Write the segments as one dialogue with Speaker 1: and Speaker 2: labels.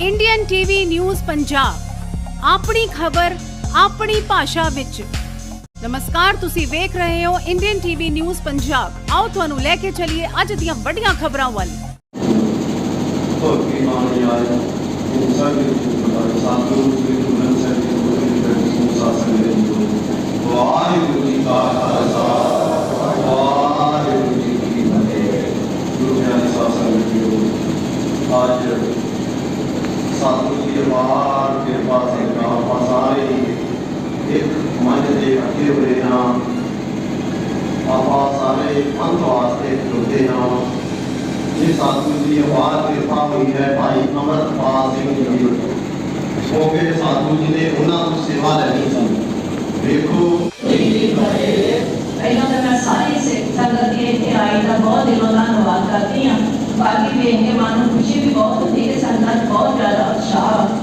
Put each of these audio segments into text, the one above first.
Speaker 1: Indian TV news Punjab ਆਪਣੀ ਖਬਰ, ਆਪਣੀ ਭਾਸ਼ਾ ਵਿੱਚ। ਨਮਸਕਾਰ, ਤੁਸੀਂ ਵੇਖ ਰਹੇ ਹੋ ਇੰਡੀਅਨ ਟੀਵੀ ਨਿਊਜ਼ ਪੰਜਾਬ ਆਓ ਤੁਹਾਨੂੰ ਲੈ ਕੇ ਚੱਲੀਏ ਅੱਜ ਦੀਆਂ ਵੱਡੀਆਂ ਖਬਰਾਂ ਵੱਲ।
Speaker 2: ਭਗਤੀ ਮਾਨ ਯਾਰ ਇਹ ਸਾਰੇ ਗੁਰੂ ਸਾਧੂ ਸ੍ਰੀ ਸਤਿਗੁਰੂ ਦੀ ਅਪਾਰ ਕਿਰਪਾ ਸੇ ਆਪਾਂ ਸਾਰੇ ਇੱਕ ਮਨ ਦੇ ਇਕੱਠੇ ਹੋਏ ਹਾਂ ਆਪਾਂ ਸਾਰੇ ਅੰਤ ਵਾਸਤੇ ਜੁੜਦੇ ਹਾਂ ਇਹ ਸਤਿਗੁਰੂ ਦੀ ਆਵਾਜ਼ ਕਿਰਪਾ ਹੋਈ ਹੈ ਭਾਈ ਅਮਰਪਾਲ ਸਿੰਘ ਜੀ ਦੀ ਕਿਉਂਕਿ ਸਤਿਗੁਰੂ ਜੀ ਨੇ ਉਹਨਾਂ ਤੋਂ ਸੇਵਾ ਲੈਣੀ ਸੀ ਵੇਖੋ
Speaker 3: ਪਹਿਲਾਂ ਤਾਂ ਮੈਂ ਸਾਰੀ ਸਿੱਖ ਸੰਗਤ ਦੀ ਇੱਥੇ ਆਈ ਦਾ ਬਹੁਤ ਦਿਲੋਂ ਧੰਨਵਾਦ ਕਰਦੀ ਹਾਂ ਬਾਕੀ ਵੇਖ ਕੇ ਮਨ ਨੂੰ ਖੁਸ਼ੀ ਵੀ ਬਹੁਤ ਹੁੰਦੀ ਹੈ ਕਿ ਸੰਗਤ ਬਹੁਤ ਜ਼ਿਆਦਾ ਉਤਸ਼ਾਹ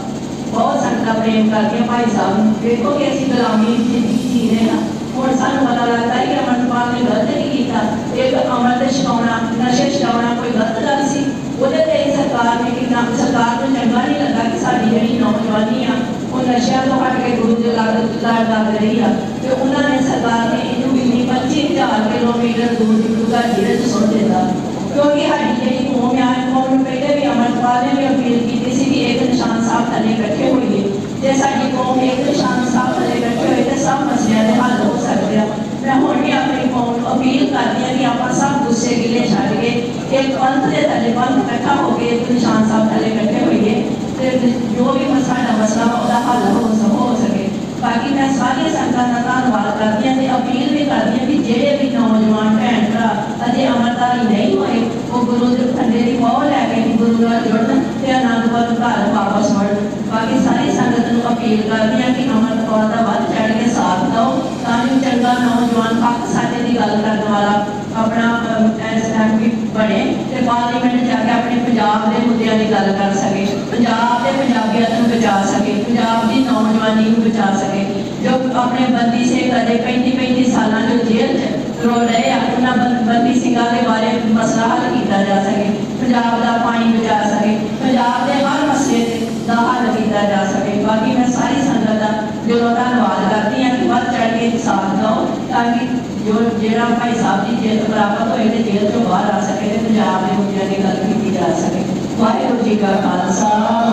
Speaker 3: ਬਹੁਤ ਸੰਗਤਾਂ ਪ੍ਰੇਮ ਭਾਈ ਸਾਹਿਬ ਨੂੰ ਵੇਖੋ ਕਿ ਅਸੀਂ ਗੁਲਾਮੀ ਜ਼ਿੰਦਗੀ ਜੀ ਰਹੇ ਹਾਂ ਹੁਣ ਸਾਨੂੰ ਪਤਾ ਲੱਗਦਾ ਹੈ ਕਿ ਅਮਰਪਾਲ ਨੇ ਗਲਤ ਨਹੀਂ ਕੀਤਾ। ਇੱਕ ਅਮਰ ਤੇ ਛਕਾਉਣਾ ਨਸ਼ੇ ਛਕਾਉਣਾ ਕੋਈ ਗਲਤ ਗੱਲ ਸੀ। ਉਹਦੇ ਤੇ ਹੀ ਸਰਕਾਰ ਨੇ ਕਿੰਨਾ ਸਰਕਾਰ ਨੂੰ ਚੰਗਾ ਨਹੀਂ ਲੱਗਾ ਕਿ ਸਾਡੀ ਜਿਹੜੀ ਨੌਜਵਾਨੀ ਆ, ਉਹ ਨਸ਼ਿਆਂ ਤੋਂ ਹਟ ਕੇ ਗੁਰੂ ਦੇ ਲੜ ਲੜ ਲੱਗ ਰਹੀ ਆ। ਤੇ ਉਹਨਾਂ ਨੇ ਸਰਕਾਰ ਨੇ ਇਹਨੂੰ ਵੀ 25000 ਕਿਲੋਮੀਟਰ ਦੂਰ ਦੀ ਗੁਰੂਗਾ ਜਿਹੜੇ ਚ ਸੁੱਟ ਦਿੱਤਾ। ਕਿਉਂਕਿ ਸਾਡੀ ਜਿਹੜੀ ਕੌਮ ਆ, ਕੌਮ ਨੂੰ ਪਹਿਲੇ ਵੀ ਅਮਰਪਾਲ ਨੇ بچے گلے جھاڑ کے ایک پل دے تلے پل اکٹھا ہو گئے تو نشان صاحب تلے اکٹھے ہوئے تو جو بھی مسئلہ مسئلہ ہوتا حل ہو سب ہو سکے باقی میں سارے سنگت کا کر دیا تھے اپیل بھی کر دیا کہ جہے بھی نوجوان بھن بھرا اجے امرداری نہیں ہوئے وہ گرو ٹھنڈے کی پاؤ لے کے گرو جڑن تو آنندپور گھر واپس مڑ باقی ساری سنگت اپیل کرتی ہوں کہ امرت کور کا ود چڑھ کے ਪਾਰਲੀਮੈਂਟ ਜਾ ਕੇ ਆਪਣੇ ਪੰਜਾਬ ਦੇ ਮੁੱਦਿਆਂ ਦੀ ਗੱਲ ਕਰ ਸਕੇ, ਪੰਜਾਬ ਦੇ ਪੰਜਾਬੀਅਤ ਨੂੰ ਬਚਾ ਸਕੇ, ਪੰਜਾਬ ਦੀ ਨੌਜਵਾਨੀ ਨੂੰ ਬਚਾ ਸਕੇ। ਜੋ ਆਪਣੇ ਬੰਦੀ ਸੇ ਕਦੇ 35 35 ਸਾਲਾਂ ਜੋ ਜੇਲ੍ਹ 'ਚ ਰੋ ਰਹੇ ਆ, ਉਹਨਾਂ ਬੰਦੀ ਸਿੰਘਾਂ ਦੇ ਬਾਰੇ ਮਸਲਾ ਹੱਲ ਕੀਤਾ ਜਾ ਸਕੇ, ਪੰਜਾਬ ਦਾ ਪਾਣੀ ਬਚਾ ਸਕੇ, ਪੰਜਾਬ ਦੇ ਹਰ ਮਸਲੇ ਦਾ ਹੱਲ ਕੀਤਾ ਜਾ ਸਕੇ। ਬਾਕੀ ਮੈਂ ਸਾਰੀ ਸੰਗਤ ਦਾ ਦਿਲੋਂ ਧੰਨਵਾਦ ਕਰਦੀ ਹਾਂ ਕਿ ਵੱਧ ਚੜ ਕੇ ਸਾਥ ਦਿਓ। تاکہ جو جیڑا بھائی صاحب جی جیل برابر ہوئے تھے جیل چوں باہر آ سکے پنجاب میں ان گل کی جا سکے۔ واحد جی کا خالصہ۔